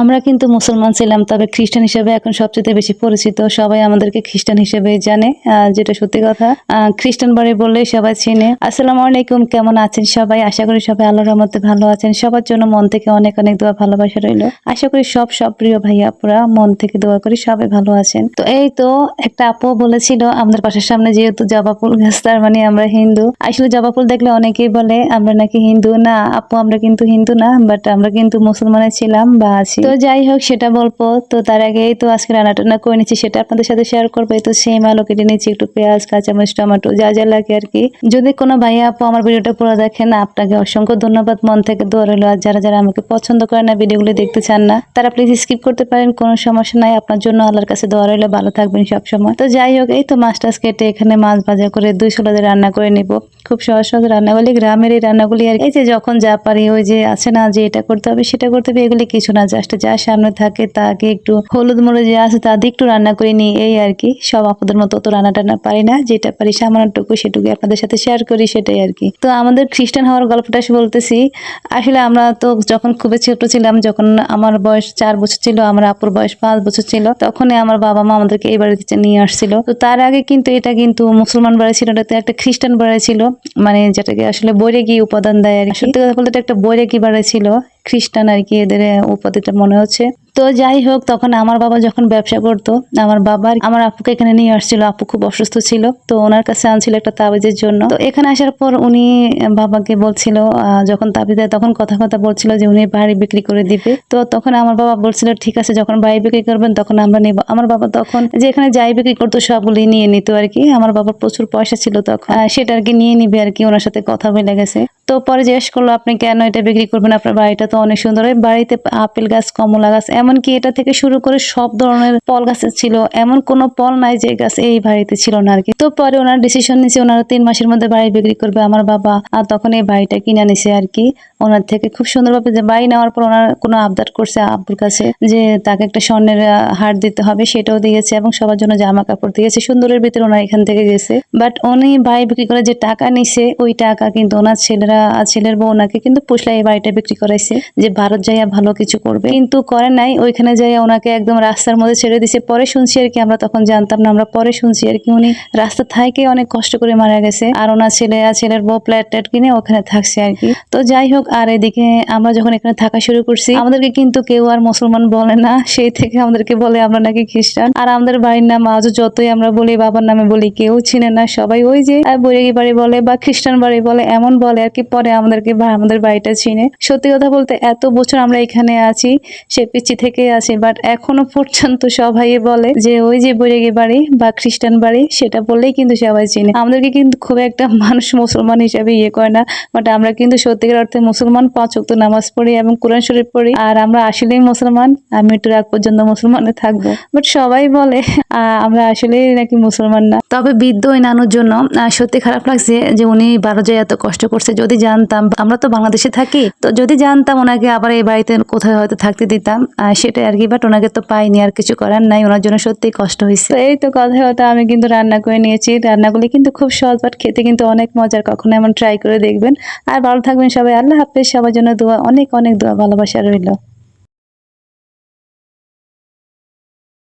আমরা কিন্তু মুসলমান ছিলাম, তবে খ্রিস্টান হিসেবে এখন সবচেয়ে বেশি পরিচিত সবাই আমাদেরকে খ্রিস্টান হিসেবে জানে যেটা সত্যি কথা। খ্রিস্টান বাড়ি বললেই সবাই চিনে। আসসালামু আলাইকুম, কেমন আছেন সবাই? আশা করি সবাই আল্লাহর রহমতে ভালো আছেন। সবার জন্য মন থেকে অনেক অনেক দোয়া, ভালোবাসা রইল। আশা করি সব সব প্রিয় ভাইয়া, আপুরা মন থেকে দোয়া করি সবাই ভালো আছেন। তো এই তো একটা আপু বলেছিল, আমাদের পাশের সামনে যেহেতু জবা ফুল গাছ, তার মানে আমরা হিন্দু। আসলে জবা ফুল দেখলে অনেকেই বলে, আমরা নাকি হিন্দু? না, আপু, আমরা কিন্তু হিন্দু না, বাট আমরা কিন্তু মুসলমানে ছিলাম বা আছি। তো যাই হোক, সেটা বলব। তো তার আগেই তো আজকে রান্না টান্না করে নিচ্ছি, সেটা আপনাদের সাথে শেয়ার করব। তো সেম আলো কেটে নিচ্ছি একটু পেঁয়াজ, কাঁচামরিচ, টমেটো, যা যা লাগে আর কি। যদি কোনো ভাইয়া আপু আমার ভিডিওটা পুরো দেখেন, আপনাকে অসংখ্য ধন্যবাদ। মন থেকে দোয়া রইল, আর যারা যারা আমাকে পছন্দ করে না ভিডিওগুলো দেখতে চান না, তারা প্লিজ স্কিপ করতে পারেন, কোনো সমস্যা নাই। আপনার জন্য আল্লাহর কাছে দোয়া রইল, ভালো থাকবেন সবসময়। তো যাই হোক, এই তো মাছ টাছ কেটে এখানে মাছ ভাজা করে দুই ষোলোদের রান্না করে নিব। খুব সহজ সহজ রান্নাগুলি গ্রামের এই রান্নাগুলি আর এই যে যখন যা পারি, ওই যে আছে না যে এটা করতে হবে, সেটা করতে হবে, এগুলি কিছু না জাস্ট যা সামনে থাকে তাকে একটু হলুদ মরে যে আছে তা দিয়ে একটু রান্না করে নিই। এই আর কি। সব আপনাদের মতো তো রান্না টান্না পারি না। যেটা পারি সামান্যটুকু সেটুকু আপনাদের সাথে শেয়ার করি সেটাই আর কি। তো আমাদের খ্রিস্টান হওয়ার গল্পটা বলতেছি আসলে আমরা তো যখন খুবই ছোট ছিলাম যখন আমার বয়স চার বছর ছিল আমার আপুর বয়স পাঁচ বছর ছিল তখনই আমার বাবা মা আমাদেরকে এই বাড়িতে নিয়ে আসছিল। তো তার আগে কিন্তু এটা কিন্তু মুসলমান বাড়ি ছিল না, এটা একটা খ্রিস্টান বাড়ি ছিল। মানে যেটাকে আসলে বৈরাগী উপাদান দেয় আর। সত্যি কথা বলতে একটা বৈরাগী বাড়ি ছিল। খ্রিস্টান আর কি এদের উপাধিটা মনে হচ্ছে। তো যাই হোক, তখন আমার বাবা যখন ব্যবসা করতো, আমার বাবা আমার আপুকে এখানে নিয়ে আসছিল। আপু খুব অসুস্থ ছিল, তো ওনার কাছে আনছিল একটা তাবিজের জন্য। তো এখানে আসার পর উনি বাবাকে বলছিল যখন তাবিজ তখন কথা কথা বলছিল যে উনি বাড়ি বিক্রি করে দিবে। তো তখন আমার বাবা বলছিল, ঠিক আছে, যখন বাড়ি বিক্রি করবেন, তখন আমরা নেব। আমার বাবা তখন যে এখানে যাই বিক্রি করতো সবগুলি নিয়ে নিত আর কি। আমার বাবার প্রচুর পয়সা ছিল তখন। সেটা আর কি নিয়ে নিবে আর কি, ওনার সাথে কথা বলে গেছে। তো পরে জিজ্ঞেস করল, আপনি কেন এটা বিক্রি করবেন? আপনার বাড়িটা তো অনেক সুন্দর। বাড়িতে আপেল গাছ, কমলা গাছ এমনকি এটা থেকে শুরু করে সব ধরনের ফল গাছ ছিল। এমন কোনো ফল নাই যে গাছ এই বাড়িতে ছিল না আর কি। তো পরে ওনার ডিসিশন নিছে, ওনারা তিন মাসের মধ্যে বাড়ি বিক্রি করবে আমার বাবা। আর তখন এই বাড়িটা কিনে নিছে আর কি। ওনার থেকে খুব সুন্দরভাবে যে বাড়ি নেওয়ার পর ওনার কোনো আবদার করছে আব্বুর কাছে যে তাকে একটা স্বর্ণের হার দিতে হবে সেটাও দিয়েছে এবং সবার জন্য জামা কাপড় দিয়েছে। সুন্দরের ভিতরে ওনার এখান থেকে গেছে। বাট উনি বাড়ি বিক্রি করে যে টাকা নিছে, ওই টাকা কিন্তু ওনার ছেলেরা, ছেলের বউ ওনাকে কিন্তু পুষলা এই বাড়িটা বিক্রি করাইছে যে ভারত যাইয়া ভালো কিছু করবে। কিন্তু করে নাই ওইখানে যাইয়া ওনাকে একদম রাস্তার মধ্যে ছেড়ে দিছে। পরে শুনছি আর কি, আমরা তখন জানতাম না, আমরা পরে শুনছি আর কি। উনি রাস্তা থেকে অনেক কষ্ট করে মারা গেছে। আর ওনার ছেলে আর ছেলের বউ প্ল্যাট ট্যাট কিনে ওখানে থাকছে আর কি। তো যাই হোক, আর এদিকে আমরা যখন এখানে থাকা শুরু করছি, আমাদেরকে কিন্তু কেউ আর মুসলমান বলে না। সেই থেকে আমাদেরকে বলে আমরা নাকি খ্রিস্টান। আর আমাদের বাড়ির নাম আজও যতই আমরা বলি, বাবার নামে বলি, কেউ চিনে না। সবাই ওই যে বৈরাগী বাড়ি বলে বা খ্রিস্টান বাড়ি বলে, এমন বলে আর কি। পরে আমাদেরকে আমাদের বাড়িটা চিনে। সত্যি কথা বলতে, এত বছর আমরা এখানে আছি, সে পিচি থেকে আছি বাট এখনও পর্যন্ত সবাই বলে যে ওই যে বৈরাগী বাড়ি বা খ্রিস্টান বাড়ি, সেটা বললেই কিন্তু সবাই চিনে। আমাদেরকে কিন্তু খুব একটা মানুষ মুসলমান হিসাবে ইয়ে করে না বাট আমরা কিন্তু সত্যিকার অর্থে মুসলমান, পাঁচ ওয়াক্ত নামাজ পড়ি এবং কোরআন শরীফ পড়ি, আর আমরা আসলেই মুসলমান, আমি একটু রাগ পর্যন্ত মুসলমানে থাকব। বাট সবাই বলে আমরা আসলেই নাকি মুসলমান না। তবে বৃদ্ধ ওই নানুর জন্য সত্যি খারাপ লাগছে যে উনি বারো যায় এত কষ্ট করছে। যদি জানতাম, আমরা তো বাংলাদেশে থাকি, তো যদি জানতাম ওনাকে আবার এই বাড়িতে কোথায় হয়তো থাকতে দিতাম সেটাই আর কি বাট ওনাকে তো পাইনি, আর কিছু করার নাই, ওনার জন্য সত্যি কষ্ট হয়েছে। এই তো কথা হতো আমি কিন্তু রান্না করে নিয়েছি রান্নাগুলি কিন্তু খুব সহজ বাট খেতে কিন্তু অনেক মজার, কখনো এমন ট্রাই করে দেখবেন। আর ভালো থাকবেন সবাই, আল্লাহ হাফেজ, সবার জন্য দোয়া, অনেক অনেক দোয়া, ভালোবাসা রইল।